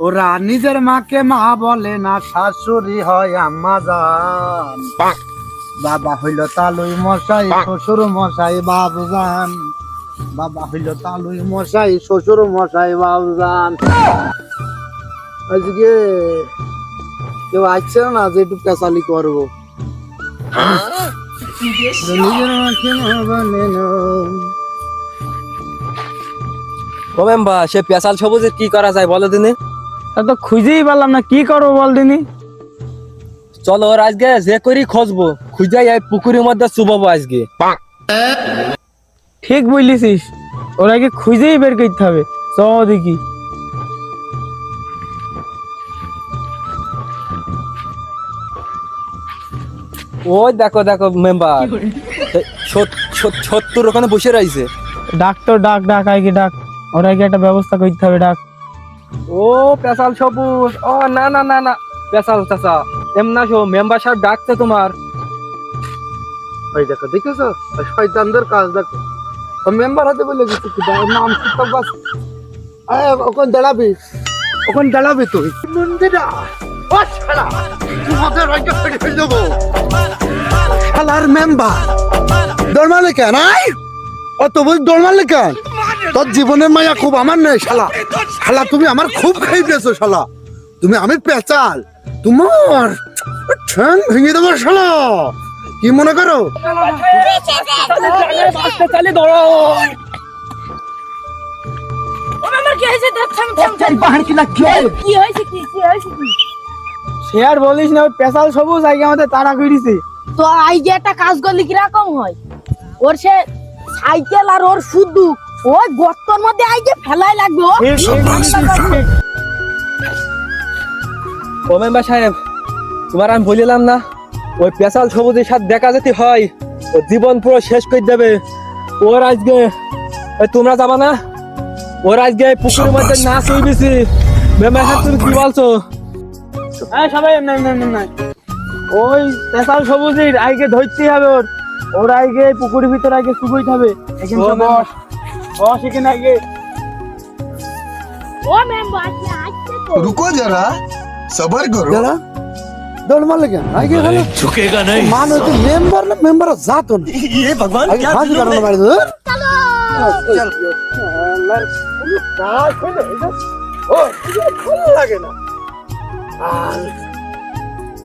ওরা নিজের মাকে মা বলে না শাশুড়ি হয় আম্মা যান বাবা হইল তালুই মশাই শ্বশুর মশাই বাবু যান বাবা হইল তালুই মশাই শ্বশুর মশাই বাবু যান আজকে কেউ আসছে না যে একটু পেশালি করব। সে পেশাল সবুজের কি করা যায় বলো দিনে? তা তো খুঁজেই পারলাম না কি করব বল দিনি? চলো ওর আজকে যে করি খুঁজবো খুঁজে এই পুকুরের মধ্যে চুবাবো আজকে। ঠিক বুঝলিছিস ওরাকে খুঁজেই বের করতে হবে চ দেখি। ওই দেখো দেখো মেম্বার সত্তর ওখানে বসে রয়েছে। ডাক তো ডাক ডাক আগে ডাক? ওরাকে একটা ব্যবস্থা করতে হবে ডাক। ও পেশাল সবুজ। ও না না না না। পেশাল চাচা। এমনা শো মেম্বার সাহেব ডাকছে তোমার। ওই দেখো দেখেছ? শয়তানদের কাজ দেখো। ও মেম্বার হতে বলে গেছে কি নাম বাস। আয় ওখানে দাঁড়াবি। ওখানে দাঁড়াবি তুই। মন্দিরা ও শালা তোমাদের রাজ্য ফেলে দেবো শালার মেম্বার দরমালে কেন আই! অত বই দরমালে কেন তোর জীবনের মায়া খুব আমার নেই শালা। শালা তুমি আমার খুব খাই দিয়েছ শালা। তুমি আমি পেঁচাল। তোমার ঠ্যাং ভেঙে দেবো শালা। কি মনে করো? সে আর বলিস না ওই পেশাল সবুজ আগে আমাদের তাড়া করিছে। তো আই যে একটা কাজ করলে কীরকম হয়? ওর সে সাইকেল আর ওর শুদ্ধ ওই গর্তর মধ্যে আই যে ফেলাই লাগবে ও। মেম্বার সাহেব তোমার আমি বলিলাম না ওই পেশাল সবুজের সাথে দেখা যেতে হয় ও জীবন পুরো শেষ করে দেবে। ওর আজকে তোমরা যাবা না? ওর আজকে পুকুরের মধ্যে নাচ হইবেছি মেম্বার সাহেব তুমি কি বলছো? হ্যাঁ সবাই এমনি এমনি এমনি। ওই তেসাল সবুজির আইকে ধরতেই হবে ওর ওর আইকে পুকুরের ভিতর আইকে শুকুইতে হবে এখানে বস বস এখানে আগে ও ম্যাম বাজে আজকে তো রুকো যারা সবর করো যারা দৌড় মারলে কেন আইকে খালি ঝুকেগা নাই মান হচ্ছে মেম্বার না মেম্বার জাত হল এ ভগবান কি হাত করো মারি দূর চলো চল আল্লাহ কাজ করে ও খুলে লাগে না আ